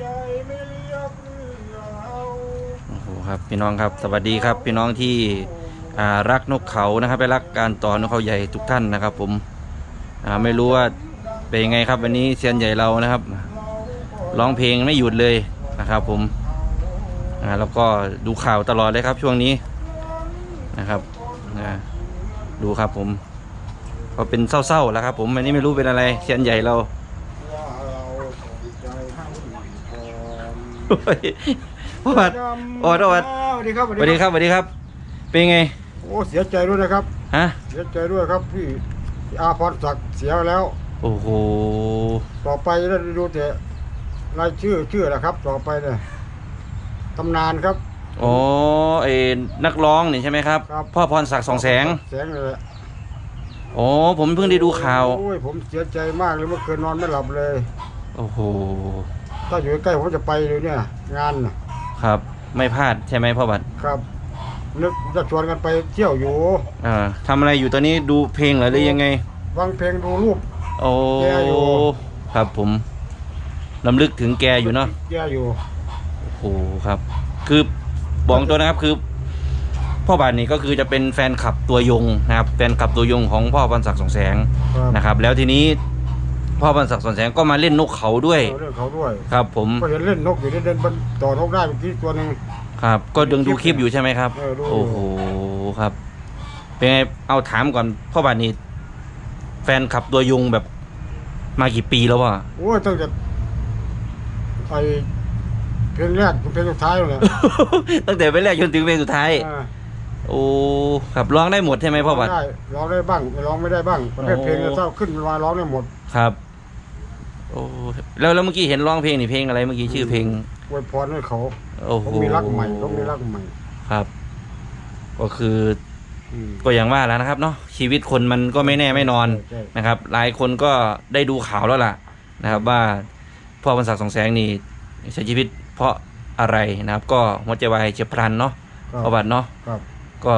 โอ้โหครับพี่น้องครับสวัสดีครับพี่น้องที่รักนกเขานะครับ ไปรักการต่อนกเขาใหญ่ทุกท่านนะครับ ผมไม่รู้ว่าเป็นยังไงครับวันนี้เซียนใหญ่เรานะครับร้องเพลงไม่หยุดเลยนะครับ ผมแล้วก็ดูข่าวตลอดเลยครับช่วงนี้นะครับดูครับผมก็เป็นเศร้าๆแล้วครับ ผมวันนี้ไม่รู้เป็นอะไรเซียนใหญ่เราสนใจให้ก่อน โอ้ยพอดโอ้ยโอ้ยสวัสดีครับสวัสดีครับสวัสดีครับ เป็นไง โอ้เสียใจด้วยนะครับ ฮะ เสียใจด้วยครับพี่พี่อาพรศักดิ์เสียแล้ว โอ้โห ต่อไปจะได้ดูแต่รายชื่อชื่อแหละครับ ต่อไปเนี่ยตำนานครับ อ๋อไอ้นักร้องนี่ใช่ไหมครับ ครับ พ่อพรศักดิ์สองแสง แสงเลยแหละอ๋อ ผมเพิ่งได้ดูข่าว โอ้ยผมเสียใจมากเลยเมื่อคืนนอนไม่หลับเลย โอ้โห ถ้าอยู่ใกล้ผมจะไปเลยเนี่ย งานน่ะครับ ไม่พลาดใช่ไหมพ่อบัตรครับนึกจะชวนกันไปเที่ยวอยู่อ่าทำอะไรอยู่ตอนนี้ดูเพลงเหรอหรือยังไงฟังเพลงดูรูป โอ้แกอยู่ ครับผมลำลึกถึงแกอยู่เนาะแย่อยู่โอ้โหครับ คือบอกตัวนะครับคือ พ่อบัตรนี่ก็คือจะเป็นแฟนคลับตัวยงนะครับแฟนคลับตัวยงของพ่อพรศักดิ์สองแสงครับนะครับ แล้วทีนี้ พ่อพรศักดิ์สองแสงก็มาเล่นนกเขาด้วยเอาเรื่องเขาด้วยครับ ผมก็เห็นเล่นนกอยู่นี่เดินบนต่อนกได้เมื่อกี้ตัวหนึ่งครับ ก็ดึงดูคลิปอยู่ใช่ไหมครับ เออดูโอ้โหครับ เป็นไงเอาถามก่อนพ่อบาทนี่แฟนขับตัวยงแบบมากี่ปีแล้ววะ โอ้ยตั้งแต่ไอเพลงแรกถึงเพลงสุดท้ายเลย ตั้งแต่เพลงแรกจนถึงเพลงสุดท้าย อ่าโอ้ครับร้องได้หมดใช่ไหมพ่อบัตร ได้ร้องได้บ้างไม่ร้องไม่ได้บ้างประเภทโอ้ เพลงเนี่ยถ้าขึ้นมาร้องได้หมด ครับ โอ้แล้วแล้วเมื่อกี้เห็นร้องเพลงนี่เพลงอะไรเมื่อกี้ชื่อเพลงอวยพรให้เขาโอ้โหเขามีรักใหม่เขามีรักใหม่ครับ ก็คืออืมก็อย่างว่าแล้วนะครับเนาะชีวิตคนมันก็ไม่แน่ไม่นอนใช่นะครับ หลายคนก็ได้ดูข่าวแล้วล่ะนะครับว่าพ่อพรศักดิ์สองแสงนี่เสียชีวิตเพราะอะไรนะครับ ก็หัวใจวายเฉียบพลันเนาะครับพ่อบัตรเนาะครับก็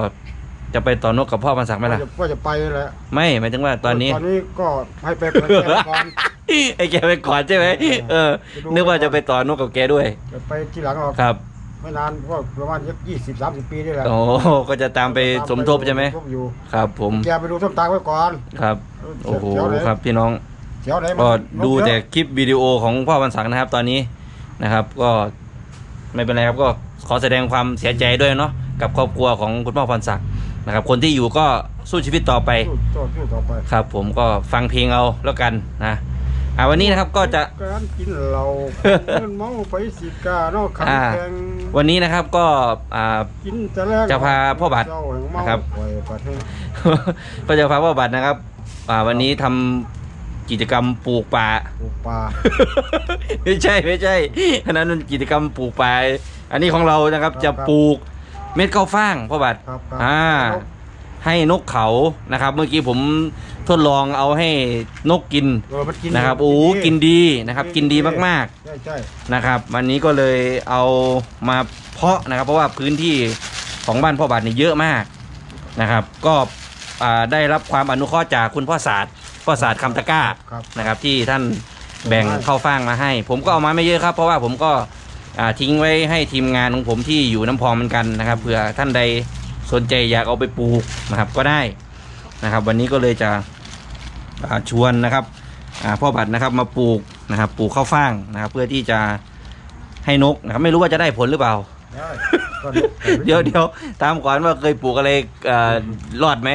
จะไปต่อนกกับพ่อพรศักดิ์ไหมล่ะว่าจะว่าจะไปแหละไม่หมายถึงว่าตอนนี้ ตอนนี้ก็ให้ไปเป็นแฟนก่อน ไอ้แกไปก่อนใช่ไหมเออไปดูนึกว่าจะไปต่อนกกับแกด้วย จะไปที่หลังเราครับ ไม่นานก็ประมาณยี่สิบสามสิบปีนี่แหละโอ้ก็จะตามไปสมทบใช่ไหมสทบอยู่ครับ ผมแกไปดูต้นตาลไว้ก่อนครับโอ้โหเดี๋ยวไหนครับ พี่น้องเดี๋ยวไหนมันก็ดูนกเยอะแต่คลิปวิดีโอของพ่อพรศักดิ์นะครับ ตอนนี้นะครับ ก็ไม่เป็นไรครับก็ขอแสดงความเสียใจด้วยเนาะกับครอบครัวของคุณพ่อพรศักดิ์นะครับ คนที่อยู่ก็สู้ชีวิตต่อไป สู้ต่อสู้ต่อไปครับ ผมก็ฟังเพลงเอาแล้วกันนะ อ่าวันนี้นะครับก็จะ การกินเหล้าเงินเมาไปสิกานอกขันอ่า แข่งวันนี้นะครับก็อ่า กินแต่แรกจะพาพ่อบัตรเจ้าแห่งเมานะครับไว้ประเทศก็จะพาพ่อบัตรนะครับ อ่าวันนี้ทำกิจกรรมปลูกป่าปลูกป่าไม่ใช่ไม่ใช่อันนั้นมันกิจกรรมปลูกป่าอันนี้ของเรานะครับครับจะปลูกเม็ดข้าวฟ่างพ่อบัตร ครับครับอ่า ให้นกเขานะครับ เมื่อกี้ผมทดลองเอาให้นกกินเออมันกินนะครับโอ้กินดีนะครับ กินดีมากใช่ใช่ๆนะครับ วันนี้ก็เลยเอามาเพาะนะครับ เพราะว่าพื้นที่ของบ้านพ่อบัตรนี่เยอะมากนะครับ ก็อ่าได้รับความอนุเคราะห์จากคุณพ่อศาสตร์พ่อศาสตร์คำตะกร้า ครับ นะครับที่ท่านแบ่งข้าวฟ่างมาให้ ผมก็เอามาไม่เยอะครับ เพราะว่าผมก็อ่าทิ้งไว้ให้ทีมงานของผมที่อยู่น้ำพองเหมือนกันนะครับเผื่อท่านใด สนใจอยากเอาไปปลูกนะครับก็ได้นะครับ วันนี้ก็เลยจะอ่าชวนนะครับอ่าพ่อบัตรนะครับมาปลูกนะครับ ปลูกข้าวฟ่างนะครับ เพื่อที่จะให้นกนะครับไม่รู้ว่าจะได้ผลหรือเปล่าได้ก็เดี๋ยวเดี๋ยวตามก่อนว่าเคยปลูกอะไรเอ่อรอดไหม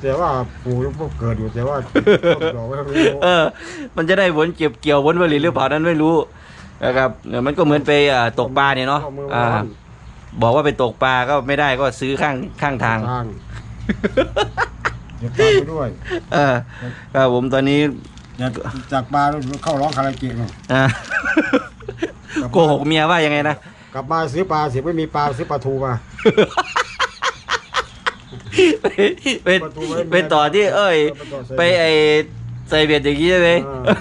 แต่ว่าปลูกพวกเกิดอยู่แต่ว่าต้นดอกไว้ทางนี้เออ มันจะได้ผลเก็บเกี่ยวผลผลิตหรือเปล่านั้นไม่รู้นะครับเออมันก็เหมือนไปอ่าตกปลาเนี่ยเนาะอมืออ่าวาง บอกว่าไปตกปลาก็ไม่ได้ก็ซื้อข้างข้างทางทางเดี๋ยวตามไปด้วยเออครับผมตอนนี้เดี๋ยวจากปลาเข้าร้องคาราโอเกะหน่อยอ่ากลับโกหกเมียว่ายังไงนะกลับมาซื้อปลาเสียไม่มีปลาซื้อปลาทูมาไปไปประตูไว้ไปต่อที่ เอ้ยไปต่อใส่ไปไอใส่เบ็ดอย่างนี้ใช่ไหมอ่า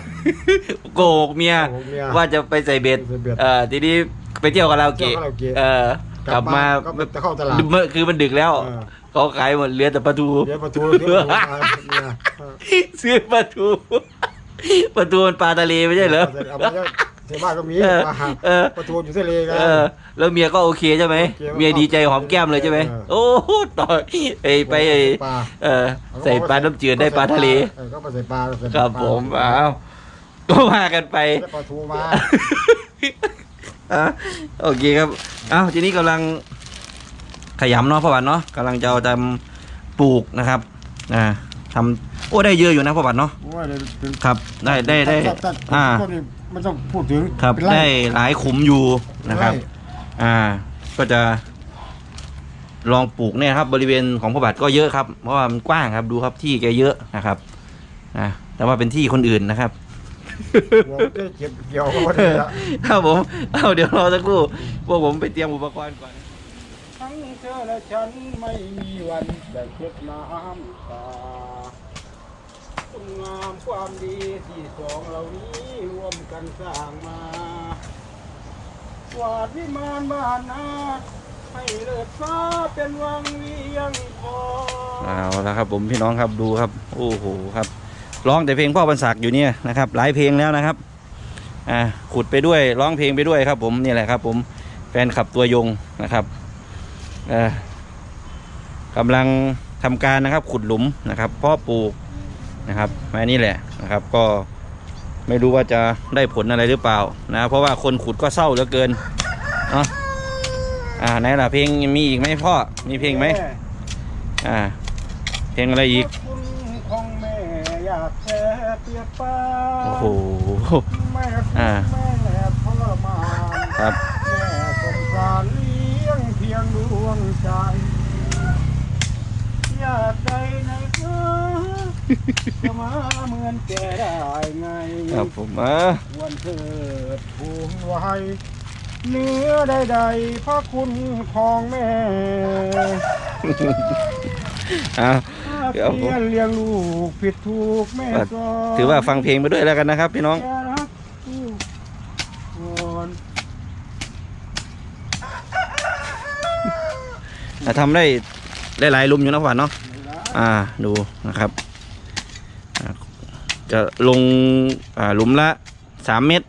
โกหกเมียโกหกเมียว่าจะไปใส่เบ็ดใส่เบ็ดเออทีนี้ไปเที่ยวคาราโอเกะเที่ยวคาราโอเกะเออ กลับมาก็ไปจะเข้าตลาด เมื่อคือมันดึกแล้วเออ เขาขายหมดเหลือแต่ปลาทูเดี๋ยวปลาทูเดี๋ยวปลาทูมาเนี่ยซื้อปลาทูปลาทูมันปลาทะเลไม่ใช่เหรอ เอาไปเยอะเสียบ้านก็มีเออปลาเออปลาทูอยู่ทะเลกัน เออ แล้วเมียก็โอเคใช่ไหมโอเคเมียดีใจหอมแก้มเลยใช่ไหมเออ โอ้โหต่อไอไปไอปลาเออ ใส่ปลาน้ำจืดได้ปลาทะเลเออก็ไปใส่ปลาใส่ครับปลาผมอ้าวก็ว่ากันไป ได้ปลาทูมา อะโอเคครับอ้าวทีนี้กำลังขยำเนาะพ่อบัตรเนาะกำลังจะเอาทำปลูกนะครับอ่าทำโอ้ได้เยอะอยู่นะพ่อบัตรเนาะโอ้ยเดี๋ยวถึงครับได้ได้ได้ตัตัอ่าต้นนี้ไม่ต้องพูดถึงครับเป็นไร่ได้หลายขุมอยู่นะครับไอ่า ก็จะ ลองปลูกเนี่ยครับ บริเวณของพ่อบัตรก็เยอะครับ เพราะว่ามันกว้างครับดูครับที่แกเยอะนะครับอ่าแต่ว่าเป็นที่คนอื่นนะครับ หัวมันจะเก็บเกี่ยวก็ได้ละครับผม เอาเดี๋ยวรอสักครู่พวกผมไปเตรียมอุปกรณ์ก่อน ทั้งเธอและฉันไม่มีวันได้เช็ดน้ำตาคุณงามความดีที่สองเรานี้ร่วมกันสร้างมาวาดวิมานบ้านนาให้เลิศฟ้าเป็นวังเวียงทอง เอาละครับผมพี่น้องครับดูครับ โอ้โหครับ ร้องแต่เพลงพ่อบรรศักดิ์อยู่เนี่ยนะครับ หลายเพลงแล้วนะครับอ่าขุดไปด้วยร้องเพลงไปด้วยครับ ผมนี่แหละครับ ผมแฟนขับตัวยงนะครับอ่อกำลังทำการนะครับ ขุดหลุมนะครับเพาะปลูกนะครับมานี่แหละนะครับ ก็ไม่รู้ว่าจะได้ผลอะไรหรือเปล่านะ เพราะว่าคนขุดก็เศร้าเหลือเกินเนาะอ่าไหนล่ะเพลงมีอีกไหมพ่อมีเพลงไหมอ่า เพลงอะไรอีก อยากแค่เปียกป้าโอ้โห แม่อ่า แม่ทรมานครับ แม่สงสารเลี้ยงเพียงดวงใจ อยากใจในเธอจะมาเหมือนแกได้ไง ครับผมอ่าควรเถิดภูมิไว้เนื้อใดๆพระคุณของแม่ อ่าเลี้ยงเลี้ยงลูกผิดถูกแม่สอนถือว่าฟังเพลงไปด้วยแล้วกันนะครับ พี่น้อง แกรักลูกก่อนอ่าทำได้ได้หลายหลุมอยู่นะขวัญเนาะ อ่า ดูนะครับอ่าจะลงอ่าหลุมละสามเมตร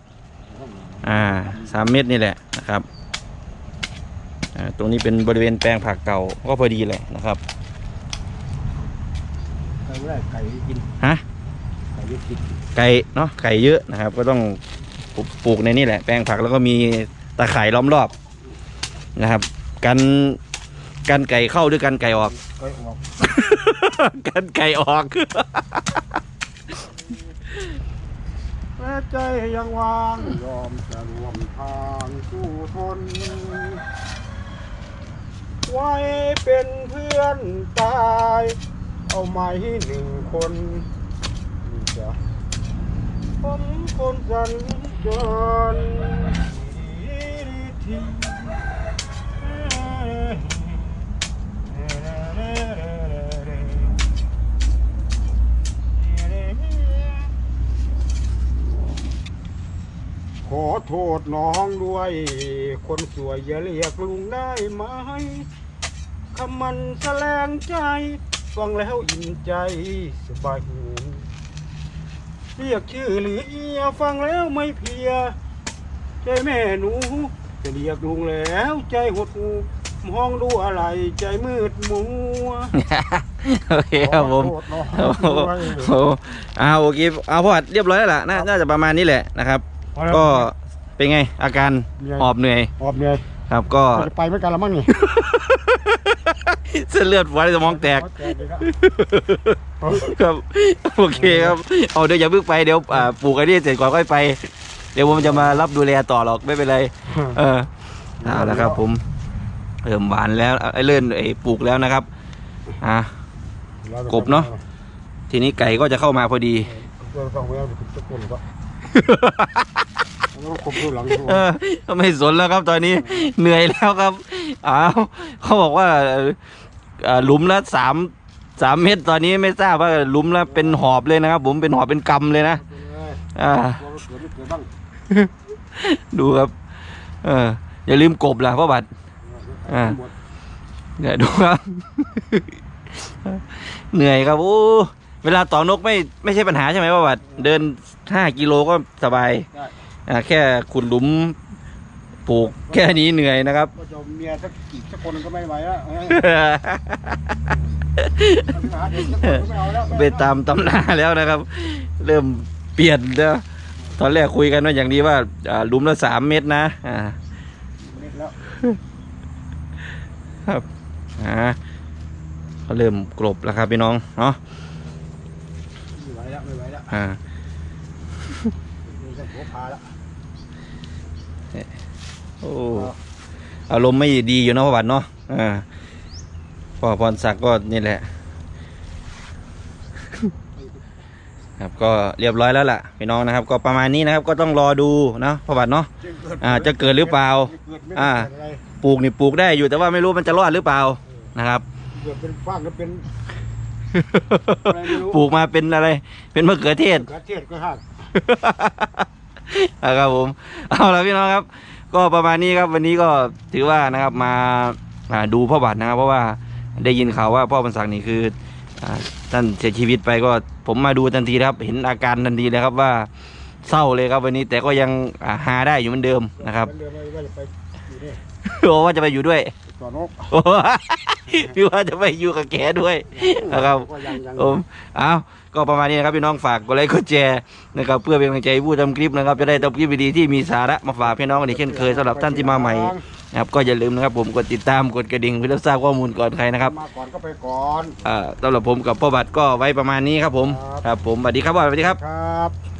อ่าสามเมตรนี่แหละนะครับ อ่า ตรงนี้เป็นบริเวณแปลงผักเก่าก็พอดีเลยนะครับ ไก่แรกไก่กินฮะไก่ยึดกินไก่เนาะไก่เยอะนะครับ ก็ต้องปลูกปลูกในนี่แหละ แปลงผักแล้วก็มีตะไคร่ล้อมรอบนะครับ กันกันไก่เข้าหรือกันไก่ออก ไก่ออกกันไก่ออกแม่ใจยังวางยอมจะรวมทางสู้ทน ไว้เป็นเพื่อนตาย เอาไหมหนึ่งคนนี่จ้ะผมคนสันจรทีขอโทษน้องด้วย คนสวยอย่าเรียกลุงได้ไหมคำมันแสลงใจ ฟังแล้วอิ่มใจสบายหูเรียกชื่อหรือเอียฟังแล้วไม่เพลีย ใจแม่หนูจะเรียกลุงแล้ว ใจหดหูมองดูอะไร ใจมืดมัว โอเคครับผมขอโทษน้องโอ้โหด้วยโอ้โหอ่าโอเคเอาพอดเรียบร้อยแล้วล่ะน่าน่าจะประมาณนี้แหละนะครับพอแล้วก็เป็นไงอาการเหนื่อยหอบเหนื่อยออบเหนื่อยครับก็จะไปไม่กันละมั้งนี่ เส้นเลือดฝอยในสมองแตกแตกเลยครับครับ โอเคครับ เอาเดี๋ยวอย่าเพิ่งไปเดี๋ยวอ่าปลูกไอ้นี่เสร็จก่อนค่อยไป เดี๋ยวผมจะมารับดูแลต่อหรอกไม่เป็นไร เออเอาละครับ ผมเริ่มหวานแล้วไอ้เลื่อนไอ้ปลูกแล้วนะครับ อะกบเนอะทีนี้ไก่ก็จะเข้ามาพอดีเรา ต้องไปเอาไปตะกุนก็แล้วก็คบดูหลังดูเออไม่สนแล้วครับตอนนี้เหนื่อยแล้วครับอ้าวเขาบอกว่าเอ่อหลุมละสามสามเมตรตอนนี้ไม่ทราบว่าหลุมละเป็นหอบเลยนะครับ ผมเป็นหอบเป็นกำเลยนะอ่าเกิดไม่เกิดบ้างดูครับ เอออย่าลืมกบล่ะพ่อบัตรอ่าเดี๋ยวดูครับ เหนื่อยครับโอ้เวลาต่อนกไม่ไม่ใช่ปัญหาใช่ไหมพ่อบัตรเดินห้ากิโลก็สบายได้อ่า แค่ขุดหลุมปลูกแค่นี้เหนื่อยนะครับ ก็จะเมียสักกี่สักคนก็ไม่ไหวแล้วเออหาเด็กสักคนก็ไม่เอาแล้วไปตามตำราแล้วนะครับ เริ่มเปลี่ยนแล้วตอนแรกคุยกันว่าอย่างนี้ว่าอ่าหลุมละสามเมตรนะอ่าเม็ดแล้วครับอ่าก็เริ่มกลบแล้วครับพี่น้องเนาะไม่ไหวแล้วไม่ไหวแล้วอ่า มีแต่หัวพาแล้ว โอ้อารมณ์ไม่ดีอยู่เนาะพ่อบัตรเนาะอ่าพ่อพรศักดิ์ก็นี่แหละ ครับก็เรียบร้อยแล้วล่ะพี่น้องนะครับ ก็ประมาณนี้นะครับ ก็ต้องรอดูเนาะพ่อบัตรเนาะอ่า จะเกิดหรือเปล่าเกิดไม่อ่าเกิดอะไรปลูกนี่ปลูกได้อยู่แต่ว่าไม่รู้มันจะรอดหรือเปล่านะครับเกิดเป็นฟางแล้วเป็นอะไรไม่รู้ปลูกมาเป็นอะไร เป็นมะเขือเทศกระเทียดก็หักอะครับผม เอาละพี่น้องครับ ก็ประมาณนี้ครับวันนี้ก็ถือว่านะครับมาอ่าดูพ่อบัตรนะครับ เพราะว่าได้ยินข่าวว่าพ่อบรรศักดิ์นี่คืออ่าท่านเสียชีวิตไปก็ผมมาดูทันทีนะครับ เห็นอาการทันทีเลยครับว่าเศร้าเลยครับวันนี้แต่ก็ยังอ่าหาได้อยู่เหมือนเดิมนะครับมันเดินไปว่าจะไปอยู่นี่โอ้ว่าจะไปอยู่ด้วย ต่อนกโอ้พี่ว่าจะไปอยู่กับแกด้วยนะครับก็ยังยังผมเอาก็ประมาณนี้นะครับพี่น้องฝากกดไลค์กดแชร์นะครับเพื่อเป็นกำลังใจให้ผู้ทำคลิปนะครับ จะได้ทำคลิปดีๆที่มีสาระมาฝากพี่น้องกันอีกเช่นเคยสำหรับท่านที่มาใหม่นะครับก็อย่าลืมนะครับผมกดติดตามกดกระดิ่งเพื่อรับทราบข้อมูลก่อนใครนะครับมาก่อนก็ไปก่อนอ่าสำหรับผมกับพ่อบัตรก็ไว้ประมาณนี้ครับผมครับครับผมสวัสดีครับบอยสวัสดีครับ ครับ